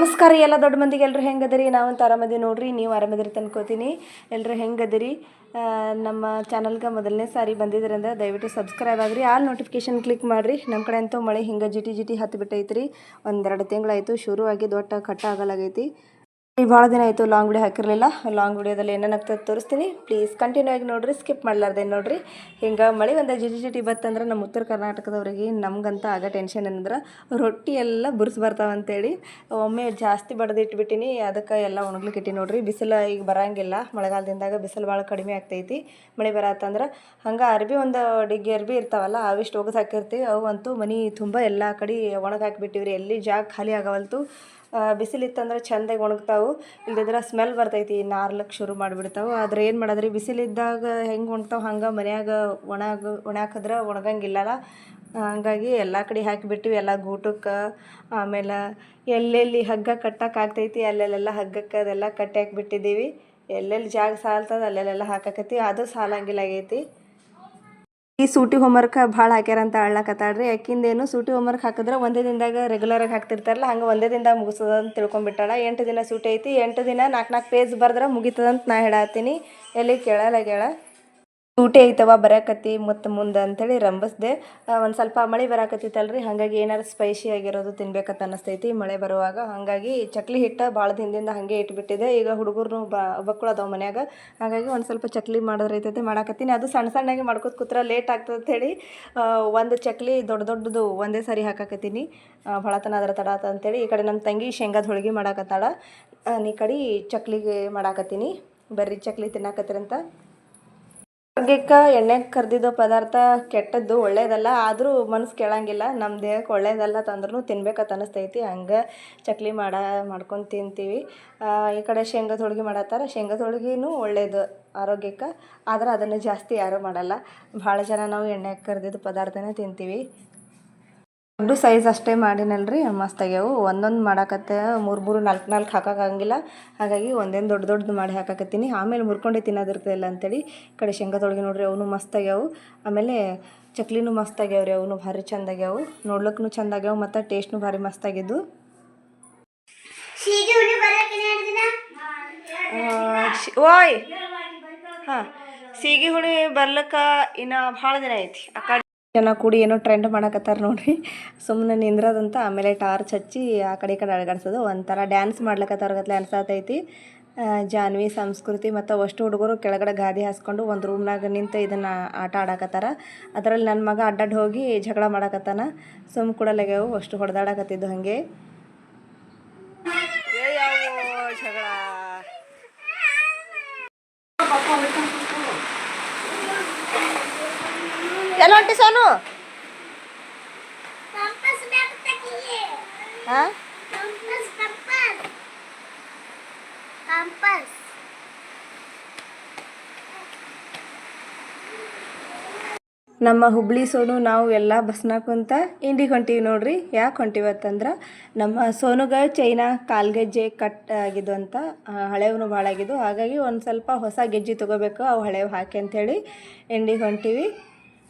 ನಮಸ್ಕಾರ ಎಲ್ಲ ದೊಡ್ಡ ಮಂದಿಗೆ ಎಲ್ಲರೂ ಹೆಂಗದರಿ? ನಾವಂತೂ ಆರಾಮದಿ ನೋಡ್ರಿ, ನೀವು ಆರಾಮದಿರಿ ತಂದ್ಕೋತೀನಿ ಎಲ್ಲರೂ ಹೆಂಗದಿರಿ? ನಮ್ಮ ಚಾನಲ್ಗೆ ಮೊದಲನೇ ಸಾರಿ ಬಂದಿದ್ರಿಂದ ದಯವಿಟ್ಟು ಸಬ್ಸ್ಕ್ರೈಬ್ ಆಗ್ರಿ, ಆಲ್ ನೋಟಿಫಿಕೇಶನ್ ಕ್ಲಿಕ್ ಮಾಡಿರಿ. ನಮ್ಮ ಕಡೆ ಅಂತೂ ಮಳೆ ಹಿಂಗೆ ಜಿಟಿ ಜಿಟಿ ಹತ್ತು ಬಿಟ್ಟೈತ್ರಿ. ಒಂದೆರಡು ತಿಂಗಳಾಯಿತು, ಶುರುವಾಗಿ ದೊಡ್ಡ ಕಟ್ಟ ಆಗಲಾಗೈತಿ. ಭಾಳ ದಿನ ಆಯಿತು ಲಾಂಗ್ ವಿಡಿಯೋ ಹಾಕಿರಲಿಲ್ಲ. ಲಾಂಗ್ ವಿಡಿಯೋದಲ್ಲಿ ಏನೇನಾಗ್ತದೆ ತೋರಿಸ್ತೀನಿ. ಪ್ಲೀಸ್ ಕಂಟಿನ್ಯೂ ಆಗಿ ನೋಡಿರಿ ಸ್ಕಿಪ್ ಮಾಡಲಾರ್ದೆ ನೋಡಿರಿ. ಹಿಂಗೆ ಮಳೆ ಒಂದು ಜಿಟಿ ಜಿಟಿ ಬತ್ತಂದ್ರೆ ನಮ್ಮ ಉತ್ತರ ಕರ್ನಾಟಕದವ್ರಿಗೆ ನಮಗಂತ ಆಗ ಟೆನ್ಷನ್ ಏನಂದ್ರೆ ರೊಟ್ಟಿ ಎಲ್ಲ ಬುರ್ಸ್ ಬರ್ತಾವಂತೇಳಿ ಒಮ್ಮೆ ಜಾಸ್ತಿ ಬಡ್ದು ಇಟ್ಬಿಟ್ಟಿನಿ, ಅದಕ್ಕೆ ಎಲ್ಲ ಒಣಗ್ಲಿಕ್ಕೆ ಇಟ್ಟಿ ನೋಡ್ರಿ. ಬಿಸಿಲು ಈಗ ಬರೋಂಗಿಲ್ಲ. ಮಳೆಗಾಲದಿಂದಾಗ ಬಿಸಿಲು ಭಾಳ ಕಡಿಮೆ ಆಗ್ತೈತಿ. ಮಳೆ ಬರತ್ತಂದ್ರೆ ಹಂಗೆ ಅರ್ಬಿ ಒಂದು ಡಿಗ್ಗಿ ಅರ್ಬಿ ಇರ್ತಾವಲ್ಲ ಅವಿಷ್ಟು ಒಗದು ಹಾಕಿರ್ತೀವಿ ಅವು ಅಂತೂ ಮನೆ ತುಂಬ ಎಲ್ಲ ಕಡೆ ಒಣಗಿ ಹಾಕಿಬಿಟ್ಟಿವ್ರಿ. ಎಲ್ಲಿ ಜಾಗ ಖಾಲಿ ಆಗವಲ್ತು. ಬಿಸಿಲಿತ್ತಂದ್ರೆ ಚೆಂದಾಗಿ ಒಣಗ್ತಾವು. ಇಲ್ಲದಿದ್ರೆ ಸ್ಮೆಲ್ ಬರ್ತೈತಿ ನಾರ್ಲಕ್ಕೆ ಶುರು ಮಾಡಿಬಿಡ್ತಾವೆ. ಆದ್ರೆ ಏನು ಮಾಡಿದ್ರಿ, ಬಿಸಿಲಿದ್ದಾಗ ಹೆಂಗೆ ಒಣಗ್ತಾವೆ, ಹಂಗೆ ಮನ್ಯಾಗ ಒಣಗ ಒಣಾಕಿದ್ರೆ ಒಣಗಂಗಿಲ್ಲಲ್ಲ ಹಂಗಾಗಿ ಎಲ್ಲ ಕಡೆ ಹಾಕಿಬಿಟ್ಟಿವಿ, ಎಲ್ಲ ಗೂಟಕ್ಕೆ, ಆಮೇಲೆ ಎಲ್ಲೆಲ್ಲಿ ಹಗ್ಗ ಕಟ್ಟಕ್ಕೆ ಆಗ್ತೈತಿ, ಅಲ್ಲೆಲ್ಲೆಲ್ಲ ಹಗ್ಗಕ್ಕೆ ಅದೆಲ್ಲ ಕಟ್ಟಿ ಹಾಕಿಬಿಟ್ಟಿದ್ದೀವಿ. ಎಲ್ಲೆಲ್ಲಿ ಜಾಗ ಸಾಲ್ತದ, ಅಲ್ಲೆಲ್ಲೆಲ್ಲ ಹಾಕಕತ್ತಿವಿ. ಅದು ಸಾಲಂಗಿಲ್ಲ ಆಗೈತಿ ಈ ಸೂಟಿ ಹೋಮ್ವರ್ಕ್ ಭಾಳ ಹಾಕ್ಯಾರ ಅಂತ ಅಳ್ಳಕತ್ತಾಳ್ರಿ ಯಾಕಿಂದೇನು ಸೂಟಿ ಹೋಮ್ವರ್ಕ್ ಹಾಕಿದ್ರೆ ಒಂದೇ ದಿನದಾಗ ರೆಗ್ಯುಲರಾಗಿ ಹಾಕ್ತಿರ್ತಾರಲ್ಲ, ಹಂಗೆ ಒಂದೇ ದಿನದಾಗ ಮುಗಿಸೋದು ಅಂತ ತಿಳ್ಕೊಂಬಿಟ್ಟಾಳ ಎಂಟು ದಿನ ಸೂಟಿ ಐತಿ, ಎಂಟು ದಿನ ನಾಲ್ಕು ನಾಲ್ಕು ಪೇಜ್ ಬರೆದ್ರೆ ಮುಗಿತದಂತ ನಾ ಹೇಳತ್ತೀನಿ ಎಲ್ಲಿ ಕೇಳಲಾಗ್ಯಾಳ ಸೂಟಿ ಐತವ, ಬರಾಕತ್ತಿ ಮತ್ತು ಮುಂದೆ ಅಂಥೇಳಿ ರಂಬಸ್ದೆ ಒಂದು ಸ್ವಲ್ಪ ಮಳೆ ಬರಾಕತ್ತಿತ್ತಲ್ರಿ, ಹಾಗಾಗಿ ಏನಾರು ಸ್ಪೈಸಿ ಆಗಿರೋದು ತಿನ್ಬೇಕಂತ ಅನ್ನಿಸ್ತೈತಿ ಮಳೆ ಬರುವಾಗ. ಹಾಗಾಗಿ ಚಕ್ಲಿ ಹಿಟ್ಟು ಭಾಳ ದಿನದಿಂದ ಹಾಗೆ ಇಟ್ಬಿಟ್ಟಿದೆ. ಈಗ ಹುಡುಗರು ಬ ಬಕ್ಕಳು ಅದಾವ ಮನ್ಯಾಗ. ಹಾಗಾಗಿ ಒಂದು ಸ್ವಲ್ಪ ಚಕ್ಲಿ ಮಾಡಿದ್ರೆ ಐತೈತೆ ಮಾಡಾಕತ್ತೀನಿ. ಅದು ಸಣ್ಣ ಸಣ್ಣಗೆ ಮಾಡ್ಕೋತ ಕೂತ್ರ ಲೇಟ್ ಆಗ್ತದೆ ಅಂಥೇಳಿ ಒಂದು ಚಕ್ಲಿ ದೊಡ್ಡ ದೊಡ್ಡದು ಒಂದೇ ಸಾರಿ ಹಾಕಾಕತ್ತೀನಿ. ಭಾಳತನ ಅದರ ತಡ ಅಂತೇಳಿ ಈ ಕಡೆ ನಮ್ಮ ತಂಗಿ ಶೇಂಗಾದ ಹೋಳಿಗೆ ಮಾಡಾಕತ್ತಾಳ. ಈ ಕಡೆ ಚಕ್ಲಿಗೆ ಮಾಡಾಕತ್ತೀನಿ. ಬರ್ರಿ ಚಕ್ಲಿ ತಿನ್ನಾಕತ್ತೀರಂತ. ಆರೋಗ್ಯಕ್ಕೆ ಎಣ್ಣೆ ಕರೆದಿದ್ದ ಪದಾರ್ಥ ಕೆಟ್ಟದ್ದು, ಒಳ್ಳೇದಲ್ಲ. ಆದರೂ ಮನಸ್ಸು ಕೇಳಂಗಿಲ್ಲ. ನಮ್ಮ ದೇಹಕ್ಕೆ ಒಳ್ಳೇದಲ್ಲ ತಂದ್ರೂ ತಿನ್ಬೇಕಂತ ಅನಿಸ್ತೈತಿ. ಹಂಗೆ ಚಕ್ಲಿ ಮಾಡ, ಮಾಡ್ಕೊಂಡು ತಿಂತೀವಿ. ಈ ಕಡೆ ಶೇಂಗಾ ಹೋಳ್ಗೆ ಮಾಡತ್ತಾರ. ಶೇಂಗಾ ಹೋಳ್ಗೆನೂ ಒಳ್ಳೇದು ಆರೋಗ್ಯಕ್ಕೆ. ಆದ್ರೆ ಅದನ್ನು ಜಾಸ್ತಿ ಯಾರೂ ಮಾಡಲ್ಲ. ಭಾಳ ಜನ ನಾವು ಎಣ್ಣೆ ಕರೆದಿದ್ದ ಪದಾರ್ಥನೇ ತಿಂತೀವಿ. ದೊಡ್ಡ ಸೈಜ್ ಅಷ್ಟೇ ಮಾಡಿನಲ್ರಿ ಮಸ್ತ್ ಆಗ್ಯಾವು ಒಂದೊಂದು ಮಾಡಾಕತ್ತೆ ಮೂರು ಮೂರು ನಾಲ್ಕು ನಾಲ್ಕು ಹಾಕೋಕ್ಕಾಗಂಗಿಲ್ಲ ಹಾಗಾಗಿ ಒಂದೇನು ದೊಡ್ಡ ದೊಡ್ಡದು ಮಾಡಿ ಹಾಕಾಕತ್ತೀನಿ. ಆಮೇಲೆ ಮುರ್ಕೊಂಡೆ ತಿನ್ನೋದಿರ್ತಲ್ಲ ಅಂತೇಳಿ ಕಡೆ ಶೇಂಗಾದೊಳಗೆ ನೋಡ್ರಿ ಅವನು ಮಸ್ತ್ ಆಗ್ಯಾವು ಆಮೇಲೆ ಚಕ್ಲಿನೂ ಮಸ್ತ್ ರೀ ಅವನು ಭಾರಿ ಚಂದ ಆಗ್ಯಾವು ನೋಡ್ಲಿಕ್ಕೂ ಚಂದ ಆಗ್ಯಾವು ಮತ್ತು ಟೇಸ್ಟ್ನು ಭಾರಿ ಮಸ್ತ್ ಆಗಿದ್ದು ಓಯ್! ಹಾಂ ಸೀಗಿ ಹುಳಿ ಬರ್ಲಿಕ್ಕೆ ಇನ್ನು ಭಾಳ ದಿನ ಐತಿ. ಆ ಕಡೆ ಜನ ಕೂಡಿ ಏನೋ ಟ್ರೆಂಡ್ ಮಾಡಕತ್ತಾರ ನೋಡ್ರಿ. ಸುಮ್ಮನೆ ನಿಂದ್ರದಂತ ಆಮೇಲೆ ಟಾರ್ಚ್ ಹಚ್ಚಿ ಆ ಕಡೆ ಈ ಕಡೆ ಅಳಗಾಡ್ಸೋದು. ಒಂಥರ ಡ್ಯಾನ್ಸ್ ಮಾಡ್ಲಕತ್ತಾರ ಗತ್ಲೆ ಅನ್ಸತೈತಿ. ಜಾನ್ವಿ, ಸಂಸ್ಕೃತಿ ಮತ್ತು ಅಷ್ಟು ಹುಡುಗರು ಕೆಳಗಡೆ ಗಾದಿ ಹಾಸ್ಕೊಂಡು ಒಂದು ರೂಮ್ನಾಗ ನಿಂತು ಇದನ್ನು ಆಟ ಆಡಕತ್ತಾರ. ಅದರಲ್ಲಿ ನನ್ನ ಮಗ ಅಡ್ಡಾಡ್ ಹೋಗಿ ಜಗಳ ಮಾಡಕತ್ತಾನ. ಸುಮ್ ಕೂಡಲಾಗ್ಯಾವು ಅಷ್ಟು ಹೊಡೆದಾಡಕತ್ತಿದ್ದು ಹಾಗೆ. ಜಗಳ ಹೊಂಟಿ ಸೋನು. ನಮ್ಮ ಹುಬ್ಳಿ ಸೋನು ನಾವು ಎಲ್ಲ ಬಸ್ನಾಗ ಕುಂತ ಇಂಡಿಗೆ ಹೊಂಟೀವಿ ನೋಡ್ರಿ. ಯಾಕೆ ಹೊಂಟಿವತ್ತಂದ್ರೆ ನಮ್ಮ ಸೋನುಗ ಚೈನಾ ಕಾಲ್ಗೆಜ್ಜೆ ಕಟ್ ಆಗಿದ್ದು ಅಂತ ಹಳೆವನು ಹಳೆವ್ನು ಭಾಳ ಆಗಿದ್ದು. ಹಾಗಾಗಿ ಒಂದು ಸ್ವಲ್ಪ ಹೊಸ ಗೆಜ್ಜೆ ತೊಗೋಬೇಕು ಅವು ಹಳೆವು ಹಾಕಿ ಅಂಥೇಳಿ ಇಂಡಿಗೆ ಹೊಂಟೀವಿ.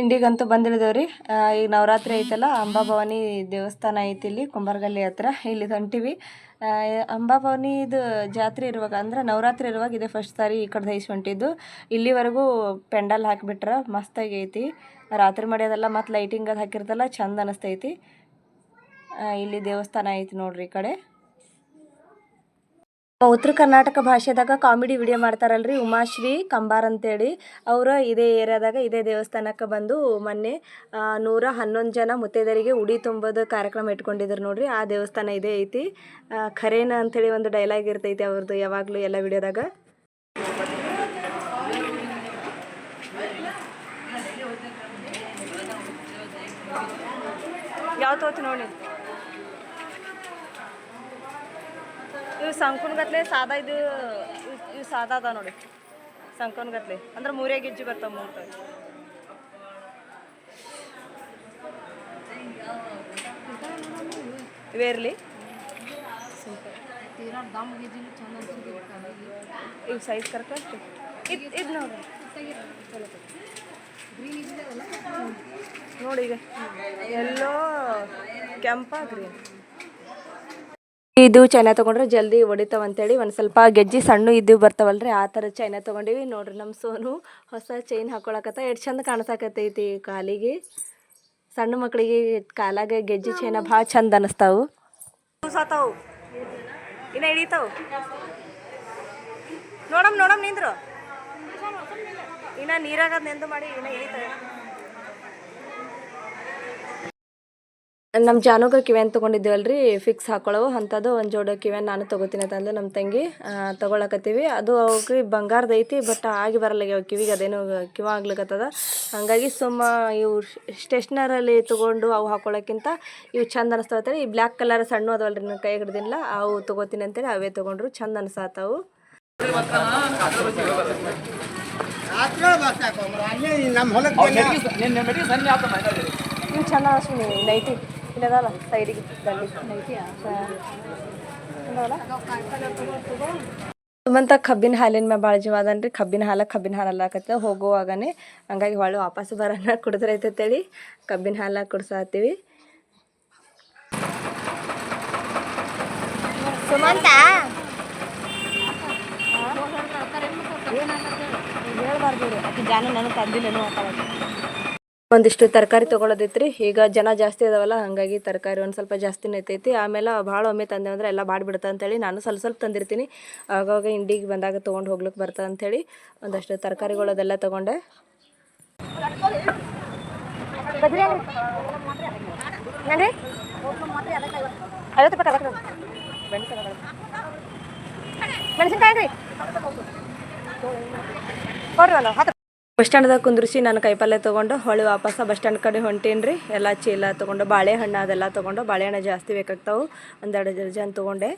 ಇಂಡಿಗಂತೂ ಬಂದಿಳಿದೇವ್ರಿ. ಈಗ ನವರಾತ್ರಿ ಐತಲ್ಲ, ಅಂಬಾಭವಾನಿ ದೇವಸ್ಥಾನ ಐತಿ ಇಲ್ಲಿ, ಕುಂಬಾರಗಲ್ಲಿ ಹತ್ರ. ಇಲ್ಲಿ ಹೊಂಟಿವಿ. ಅಂಬಾಭವಾನಿ ಇದು ಜಾತ್ರೆ ಇರುವಾಗ, ಅಂದ್ರೆ ನವರಾತ್ರಿ ಇರುವಾಗ ಇದೆ ಫಸ್ಟ್ ಸಾರಿ ಈ ಕಡೆ ದೈಸ್ ಹೊಂಟಿದ್ದು. ಇಲ್ಲಿವರೆಗೂ ಪೆಂಡಲ್ ಹಾಕಿಬಿಟ್ರೆ, ಮಸ್ತಾಗಿ ಐತಿ. ರಾತ್ರಿ ಮಾಡ್ಯೋದೆಲ್ಲ ಮತ್ತು ಲೈಟಿಂಗ್ ಅದು ಹಾಕಿರ್ತಲ್ಲ, ಚಂದ ಅನಿಸ್ತೈತಿ. ಇಲ್ಲಿ ದೇವಸ್ಥಾನ ಐತಿ ನೋಡ್ರಿ ಈ ಕಡೆ. ಉತ್ತರ ಕರ್ನಾಟಕ ಭಾಷೆದಾಗ ಕಾಮಿಡಿ ವಿಡಿಯೋ ಮಾಡ್ತಾರಲ್ರಿ ಉಮಾಶ್ರೀ ಕಂಬಾರ್ ಅಂತೇಳಿ. ಅವರ ಇದೇ ಏರಿಯಾದಾಗ ಇದೇ ದೇವಸ್ಥಾನಕ್ಕೆ ಬಂದು ಮೊನ್ನೆ ನೂರ ಹನ್ನೊಂದು ಜನ ಮುತ್ತೈದರಿಗೆ ಉಡಿ ತುಂಬೋದು ಕಾರ್ಯಕ್ರಮ ಇಟ್ಕೊಂಡಿದ್ರು ನೋಡ್ರಿ. ಆ ದೇವಸ್ಥಾನ ಇದೇ ಐತಿ. ಖರೇನ ಅಂಥೇಳಿ ಒಂದು ಡೈಲಾಗ್ ಇರ್ತೈತಿ ಅವ್ರದ್ದು ಯಾವಾಗಲೂ ಎಲ್ಲ ವಿಡಿಯೋದಾಗ. ಯಾವ ತೋತಿ ನೋಡಿ ಸಂಕುನ್ ಗತ್ಲೆ ಸಾದಾ ಇದು, ಇವು ಸಾದ ಅದ ನೋಡಿ. ಸಂಕುನ್ಗತ್ಲೆ ಅಂದ್ರೆ ಮೂರೇ ಗೆಜ್ಜಿ ಬರ್ತಾವ ಮೂರು ಇವೇ ಇರಲಿ. ಇವು ಸೈಜ್ ಕರೆಕ್ಟ್ ಇದು ನೋಡಿ. ನೋಡಿ ಈಗ. ಎಲ್ಲೋ ಕೆಂಪ ಗ್ರೀನ್ ಇದು ಚೈನಾ ತಗೊಂಡ್ರೆ ಜಲ್ದಿ ಹೊಡಿತಾವ ಅಂತೇಳಿ ಒಂದು ಸ್ವಲ್ಪ ಗೆಜ್ಜಿ ಸಣ್ಣ ಇದ್ದು ಬರ್ತಾವಲ್ರಿ, ಆ ಥರ ಚೈನಾ ತಗೊಂಡಿವಿ. ನೋಡ್ರಿ ನಮ್ಮ ಸೋನು ಹೊಸ ಚೈನ್ ಹಾಕೊಳಕತ್ತ, ಎಷ್ಟು ಚಂದ ಕಾಣಿಸಾಕತ್ತೈತಿ ಕಾಲಿಗೆ. ಸಣ್ಣ ಮಕ್ಕಳಿಗೆ ಕಾಲಾಗ ಗೆಜ್ಜಿ ಚೈನ ಭಾಳ ಚಂದ ಅನಿಸ್ತಾವು. ಸಾತಾವು ಇನ್ನ ಹಿಡಿತಾವು. ನೋಡಮ್ ನೋಡಮ್ ನಿಂದ್ರು. ಇನ್ನ ನೀರಾಗ ನೆಂದು ಮಾಡಿ, ಇನ್ನ ಇಳಿತಾವೆ ನಮ್ಮ ಜಾನುಗ ಕಿವ್ಯಾನ್ ತೊಗೊಂಡಿದ್ದೀವಲ್ರಿ ಫಿಕ್ಸ್ ಹಾಕೊಳ್ಳವು. ಅಂಥದ್ದು ಒಂದು ಜೋಡ ಕಿವ್ಯಾನ್ ನಾನು ತೊಗೋತೀನಿ ಅಂತಂದು ನಮ್ಮ ತಂಗಿ ತೊಗೊಳಕತ್ತೀವಿ. ಅದು ಅವ್ರಿಗೆ ಬಂಗಾರದ ಐತಿ ಬಟ್ ಆಗಿ ಬರಲ್ಲ ಕಿವಿಗೆ ಅದೇನು ಕಿವ ಆಗ್ಲಿಕತ್ತದ. ಹಾಗಾಗಿ ಸುಮ್ಮ ಇವು ಸ್ಟೇಷ್ನರಲ್ಲಿ ತೊಗೊಂಡು ಅವು ಹಾಕೊಳ್ಳೋಕ್ಕಿಂತ ಇವು ಚಂದ ಅನಿಸ್ತಾವ ಈ ಬ್ಲ್ಯಾಕ್ ಕಲರ್ ಸಣ್ಣ ಅದವಲ್ರಿ ನನ್ನ ಕೈ ಹಿಡ್ದಿಲ್ಲ ಅವು ತೊಗೋತೀನಿ ಅಂತೇಳಿ ಅವೇ ತೊಗೊಂಡ್ರು ಚಂದ ಅನಿಸ್ತಾವು ನಮ್ಮ ಹೊಲಕ್ಕೆ ಇವು ಚಂದ ಅನಿಸ್ತೀನಿ ನೈಟಿ. ಇಲ್ಲದಲ್ಲ ಸೈಡಿಗೆ ಸುಮಂತ ಕಬ್ಬಿನ ಹಾಲಿನ ಮ್ಯಾಲ ಭಾಳ ಜೀವ ಅದನ್ರಿ. ಕಬ್ಬಿನ ಹಾಲು ಕಬ್ಬಿನ ಹಾಲು ಅಲ್ಲಾಕತ್ತ. ಹೋಗುವಾಗನೆ ಹಂಗಾಗಿ ಹೊಳ್ಳಿ ವಾಪಸ್ ಬರೋಣ ಕುಡಿದ್ರೈತೇಳಿ ಕಬ್ಬಿನ ಹಾಲು ಕುಡ್ಸಾತೀವಿ ಸುಮಂತ? ಹೇಳ್ಬಾರ್ದು ಜಾನು ನನಗೆ ತಂದಿಲ್ಲೇನು ಒಂದಿಷ್ಟು ತರಕಾರಿ ತೊಗೊಳೋದಿತ್ರಿ. ಈಗ ಜನ ಜಾಸ್ತಿ ಇದಾವಲ್ಲ ಹಾಗಾಗಿ ತರಕಾರಿ ಒಂದು ಸ್ವಲ್ಪ ಜಾಸ್ತಿ ಐತೈತಿ ಆಮೇಲೆ ಭಾಳ ಒಮ್ಮೆ ತಂದೆ ಅಂದ್ರೆ ಎಲ್ಲ ಅಂತ ಅಂತೇಳಿ ನಾನು ಸ್ವಲ್ಪ ಸ್ವಲ್ಪ ತಂದಿರ್ತೀನಿ. ಆಗಾಗ ಇಂಡಿಗೆ ಬಂದಾಗ ತೊಗೊಂಡು ಹೋಗ್ಲಿಕ್ಕೆ ಅಂತ ಅಂಥೇಳಿ ಒಂದಷ್ಟು ತರಕಾರಿಗಳು ಅದೆಲ್ಲ ತೊಗೊಂಡೆ. ಮೆಣಸಿನ್ಕಾಯಿ ರೀ ಬಸ್ ಸ್ಟ್ಯಾಂಡ್ದಾಗ ಕುಂದ್ರಿಸಿ ನಾನು ಕೈಪಲ್ಯ ತೊಗೊಂಡು ಹೊಳಿ ವಾಪಸ್ಸು ಬಸ್ ಸ್ಟ್ಯಾಂಡ್ ಕಡೆ ರೀ. ಎಲ್ಲ ಚೀಲ ತೊಗೊಂಡು ಬಾಳೆಹಣ್ಣು ಅದೆಲ್ಲ ತೊಗೊಂಡು ಬಾಳೆಹಣ್ಣು ಜಾಸ್ತಿ ಬೇಕಾಗ್ತಾವೆ. ಒಂದೆರಡು ದರ್ಜನ್ ತೊಗೊಂಡೆ.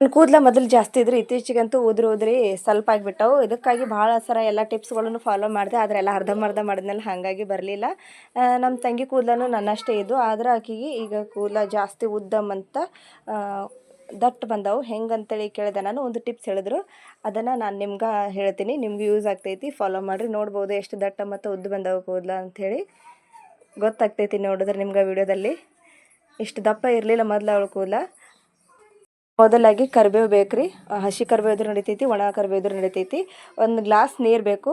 ನನ್ನ ಕೂದಲ ಮೊದಲು ಜಾಸ್ತಿ ಇದ್ರಿ, ಇತ್ತೀಚೆಗಂತೂ ಉದ್ರಿ ಉದ್ರಿ ಸ್ವಲ್ಪ ಆಗಿಬಿಟ್ಟವು. ಇದಕ್ಕಾಗಿ ಭಾಳ ಸರ ಎಲ್ಲ ಟಿಪ್ಸ್ಗಳನ್ನು ಫಾಲೋ ಮಾಡಿದೆ, ಆದರೆ ಎಲ್ಲ ಅರ್ಧಂಬರ್ಧ ಮಾಡಿದ್ಮೇಲೆ ಹಾಗಾಗಿ ಬರಲಿಲ್ಲ. ನಮ್ಮ ತಂಗಿ ಕೂದಲೂ ನನ್ನಷ್ಟೇ ಇದ್ದು, ಆದರೆ ಆಕೆಗೆ ಈಗ ಕೂದಲ ಜಾಸ್ತಿ ಉದ್ದಮಂತ ದಟ್ಟು ಬಂದವು. ಹೆಂಗಂತೇಳಿ ಕೇಳಿದೆ ನಾನು, ಒಂದು ಟಿಪ್ಸ್ ಹೇಳಿದ್ರು. ಅದನ್ನು ನಾನು ನಿಮ್ಗೆ ಹೇಳ್ತೀನಿ. ನಿಮ್ಗೆ ಯೂಸ್ ಆಗ್ತೈತಿ. ಫಾಲೋ ಮಾಡಿರಿ. ನೋಡ್ಬೋದು ಎಷ್ಟು ದಟ್ಟ ಮತ್ತು ಉದ್ದು ಬಂದವು ಕೂದಲ ಅಂಥೇಳಿ ಗೊತ್ತಾಗ್ತೈತಿ ನೋಡಿದ್ರೆ ನಿಮ್ಗೆ ವಿಡಿಯೋದಲ್ಲಿ. ಇಷ್ಟು ದಪ್ಪ ಇರಲಿಲ್ಲ ಮೊದಲು ಅವಳು ಕೂದಲ. ಮೊದಲಾಗಿ ಕರಿಬೇವು ಬೇಕು ರೀ ಹಸಿ ಕರಿಬೇವು ಇದ್ರೂ ನಡಿತೈತಿ, ಒಣ ಕರಿಬೇವು ಇದ್ರೂ ನಡಿತೈತಿ. ಒಂದು ಗ್ಲಾಸ್ ನೀರು ಬೇಕು.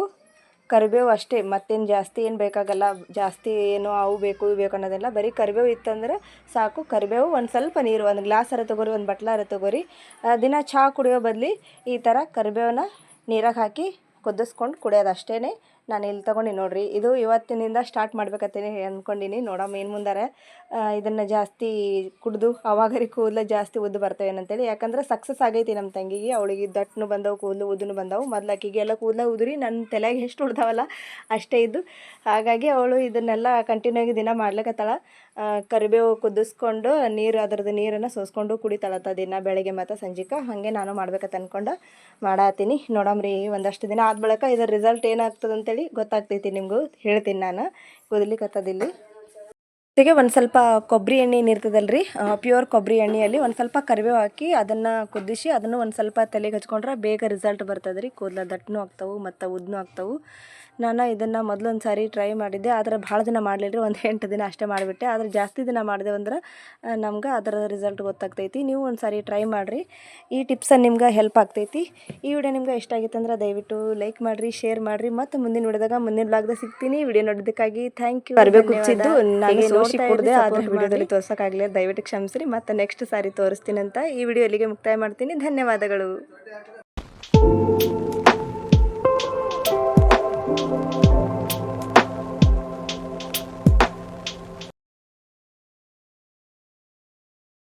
ಕರಿಬೇವು ಅಷ್ಟೇ, ಮತ್ತೇನು ಜಾಸ್ತಿ ಏನು ಬೇಕಾಗಲ್ಲ, ಜಾಸ್ತಿ ಏನು ಅವು ಬೇಕು, ಇವು ಬೇಕು ಅನ್ನೋದಿಲ್ಲ ಬರೀ ಕರಿಬೇವು ಇತ್ತಂದ್ರೆ ಸಾಕು. ಕರಿಬೇವು ಒಂದು ಸ್ವಲ್ಪ ನೀರು, ಒಂದು ಗ್ಲಾಸ್ ಅರ ತೊಗೊರಿ ಒಂದು ಬಟ್ಲಾರ ತೊಗೊರಿ ತೊಗೋರಿ ದಿನ ಚಹಾ ಕುಡಿಯೋ ಬದಲಿ ಈ ಥರ ಕರಿಬೇವನ್ನ ನೀರಾಗ ಹಾಕಿ ಕುದಿಸ್ಕೊಂಡು ಕುಡಿಯೋದು ಅಷ್ಟೇ ನಾನು ಇಲ್ಲಿ ತೊಗೊಂಡು ನೋಡ್ರಿ. ಇದು ಇವತ್ತಿನಿಂದ ಸ್ಟಾರ್ಟ್ ಮಾಡ್ಬೇಕತ್ತೀನಿ ಅಂದ್ಕೊಂಡಿನಿ ನೋಡಮ್ಮ ಏನು ಮುಂದಾರೆ. ಇದನ್ನು ಜಾಸ್ತಿ ಕುಡಿದು, ಅವಾಗರಿ ಕೂದಲು ಜಾಸ್ತಿ ಉದ್ದು ಬರ್ತವೆ ಅಂತೇಳಿ ಯಾಕಂದ್ರೆ ಸಕ್ಸಸ್ ಆಗೈತಿ ನಮ್ಮ ತಂಗಿಗೆ. ಅವಳಿಗೆ ದಟ್ಟನು ಬಂದವು, ಕೂದಲು ಉದ್ದನು ಬಂದವು. ಮೊದಲು ಆಕಿಗೆ ಎಲ್ಲ ಕೂದಲ ಉದುರಿ ನನ್ನ ತಲೆಗೆ ಎಷ್ಟು ಉಳ್ದಾವಲ್ಲ ಅಷ್ಟೇ ಇದ್ದು. ಹಾಗಾಗಿ ಅವಳು ಇದನ್ನೆಲ್ಲ ಕಂಟಿನ್ಯೂ ಆಗಿ ದಿನ ಮಾಡ್ಲಿಕ್ಕತ್ತಾಳ ಕರಿಬೇವು ಕುದಿಸ್ಕೊಂಡು ನೀರು, ಅದರದ್ದು ನೀರನ್ನು ಸೋಸ್ಕೊಂಡು ಕುಡಿತಾಳತ್ತ ದಿನ ಬೆಳಗ್ಗೆ ಮತ್ತು ಸಂಜಿಕ. ಹಾಗೆ ನಾನು ಮಾಡ್ಬೇಕತ್ತ ಅಂದ್ಕೊಂಡು ಮಾಡತ್ತೀನಿ ನೋಡಮ್ರಿ, ಒಂದಷ್ಟು ದಿನ ಆದ ಬಳಿಕ ಇದರ ರಿಸಲ್ಟ್ ಏನಾಗ್ತದೆ ಅಂತೇಳಿ ಗೊತ್ತಾಗ್ತೈತಿ ನಿಮಗೂ, ಹೇಳ್ತೀನಿ ನಾನು. ಕುದಲಿಕತ್ತದಿಲ್ಲಿ ಜೊತೆಗೆ ಒಂದು ಸ್ವಲ್ಪ ಕೊಬ್ಬರಿ ಎಣ್ಣೆ ಏನಿರ್ತದಲ್ರಿ ಪ್ಯೂರ್ ಕೊಬ್ಬರಿ ಎಣ್ಣೆಯಲ್ಲಿ ಒಂದು ಸ್ವಲ್ಪ ಕರಿಬೇವು ಹಾಕಿ ಅದನ್ನು ಕುದಿಸಿ ಅದನ್ನು ಒಂದು ಸ್ವಲ್ಪ ತಲೆಗೆ ಹಚ್ಕೊಂಡ್ರೆ ಬೇಗ ರಿಸಲ್ಟ್ ಬರ್ತದೆ ರೀ ಕೂದಲ ದಟ್ಟನೂ ಆಗ್ತಾವೆ ಮತ್ತು ಉದ್ದನೂ ಆಗ್ತಾವೆ. ನಾನು ಇದನ್ನು ಮೊದಲೊಂದು ಸಾರಿ ಟ್ರೈ ಮಾಡಿದ್ದೆ. ಆದರೆ ಭಾಳ ದಿನ ಮಾಡಲಿಲ್ಲ ರೀ ಒಂದು ಎಂಟು ದಿನ ಅಷ್ಟೇ ಮಾಡಿಬಿಟ್ಟೆ. ಆದರೆ ಜಾಸ್ತಿ ದಿನ ಮಾಡಿದೆ ಅಂದ್ರೆ ನಮ್ಗೆ ಅದರ ರಿಸಲ್ಟ್ ಗೊತ್ತಾಗ್ತೈತಿ. ನೀವು ಒಂದು ಸಾರಿ ಟ್ರೈ ಮಾಡಿರಿ. ಈ ಟಿಪ್ಸನ್ನು ನಿಮ್ಗೆ ಹೆಲ್ಪ್ ಆಗ್ತೈತಿ. ಈ ವಿಡಿಯೋ ನಿಮ್ಗೆ ಇಷ್ಟ ಆಗಿತ್ತು ಅಂದ್ರೆ ದಯವಿಟ್ಟು ಲೈಕ್ ಮಾಡಿರಿ ಶೇರ್ ಮಾಡಿರಿ. ಮತ್ತು ಮುಂದಿನ ವಿಡಿಯೋದಾಗ ಮುಂದಿನ ಬ್ಲಾಗ್ದಾಗ ಸಿಗ್ತೀನಿ. ವಿಡಿಯೋ ನೋಡಿದ್ದಕ್ಕಾಗಿ ಥ್ಯಾಂಕ್ ಯು ಬರಬೇಕು ಸಿದ್ದು ನಾನು ಸೋಷಿ ಕೊಡದೆ ಆದರೆ ವಿಡಿಯೋದಲ್ಲಿ ತೋರ್ಸೋಕ್ಕಾಗಲಿಲ್ಲ ದಯವಿಟ್ಟು ಕ್ಷಮಿಸ್ರಿ. ಮತ್ತು ನೆಕ್ಸ್ಟ್ ಸಾರಿ ತೋರಿಸ್ತೀನಿ ಅಂತ ಈ ವಿಡಿಯೋ ಇಲ್ಲಿಗೆ ಮುಕ್ತಾಯ ಮಾಡ್ತೀನಿ. ಧನ್ಯವಾದಗಳು.